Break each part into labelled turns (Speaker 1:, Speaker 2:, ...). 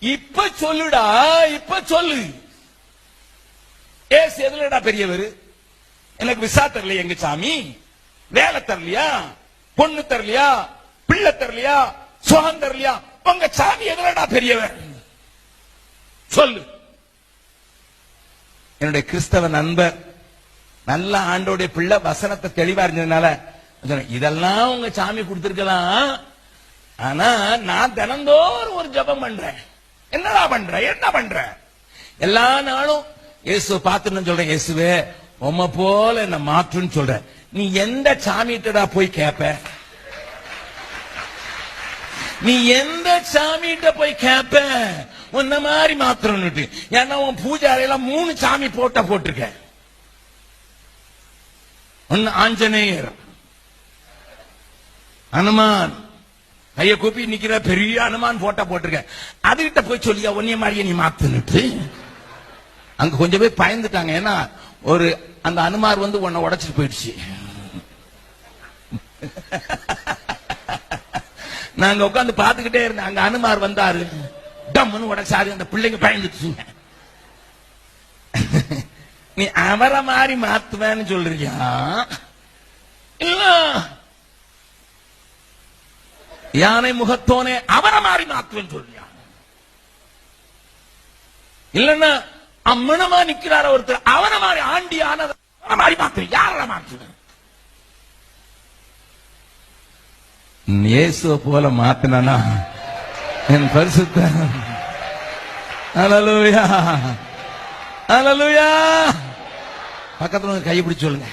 Speaker 1: இப்ப சொல்லுடா இப்ப சொல்லு. ஏசு எதுலடா பெரியவர்? எனக்கு விசா தரலையா எங்க சாமி? வேலை தரலையா? பொண்ணு தரலையா? பிள்ளை தரலையா? சுகம் தரலையா? உங்க சாமி எதுலடா பெரியவர்? சொல்லு. என்னுடைய கிறிஸ்தவ நண்பர் நல்ல ஆண்டோடைய பிள்ளை வசனத்தை தெளிவா இருந்ததுனால இதெல்லாம் உங்க சாமி கொடுத்திருக்கலாம். ஆனா நான் தினந்தோறும் ஒரு ஜெபம் பண்றேன். என்னடா பண்ற? என்ன பண்ற? எல்லா நாளும் இயேசு பார்த்துன்னு சொல்றேன் இயேசுவே உம்மை போல என்ன மாற்றுன்னு சொல்றேன் நீ எந்த சாமிகிட்டடா போய் கேப்ப? நீ எந்த சாமிகிட்ட போய் கேப்ப? உன்ன மாதிரி மாத்திரம்னுட்டு ஏன்னா உன் பூஜை அறையில மூணு சாமி போட்ட போட்டிருக்க. ஒன்னு ஆஞ்சநேயர் அனுமான் கைய கூப்பி நிக்கிற பெரிய அனுமான் போட்டோ போட்டிருக்க அதுகிட்ட போய் சொல்லியா ஒன்னிய மாதிரியே நீ மாத்துன்னுட்டு. அங்க கொஞ்சம் போய் பயந்துட்டாங்க. ஏன்னா ஒரு அந்த அனுமார் வந்து உன்னை உடைச்சிட்டு போயிடுச்சு. நாங்க உட்கார்ந்து பாத்துக்கிட்டே இருந்தேன். அங்க அனுமார் வந்தாரு. டம்னு உடைச்சாரு. அந்த பிள்ளைங்க பயந்துட்டுச்சுங்க நீ அவரை மாதிரி மாத்துவேன்னு சொல்றியா? இல்ல. யானை முகத்தோனே அவரை மாதிரி மாத்துவேன்னு சொல்றியா? இல்லன்னா அம்மனமா நிக்கிறார ஒருத்தர்? அவனை மாதிரி ஆண்டி ஆனத மாதிரி மாத்துவேன். யார மாத்துவேன்? இயேசுவ போல மாத்தினா என் பரிசுத்த. அலலுயா அலலுயா பக்கத்துல கை பிடிச்சு சொல்லுங்க.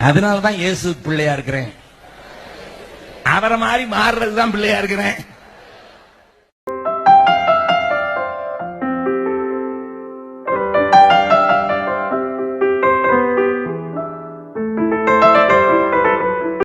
Speaker 1: அதனாலதான் இயேசு பிள்ளையா இருக்கிறேன். அவரை மாதிரி மாறுறதுதான் பிள்ளையா இருக்கிறேன்.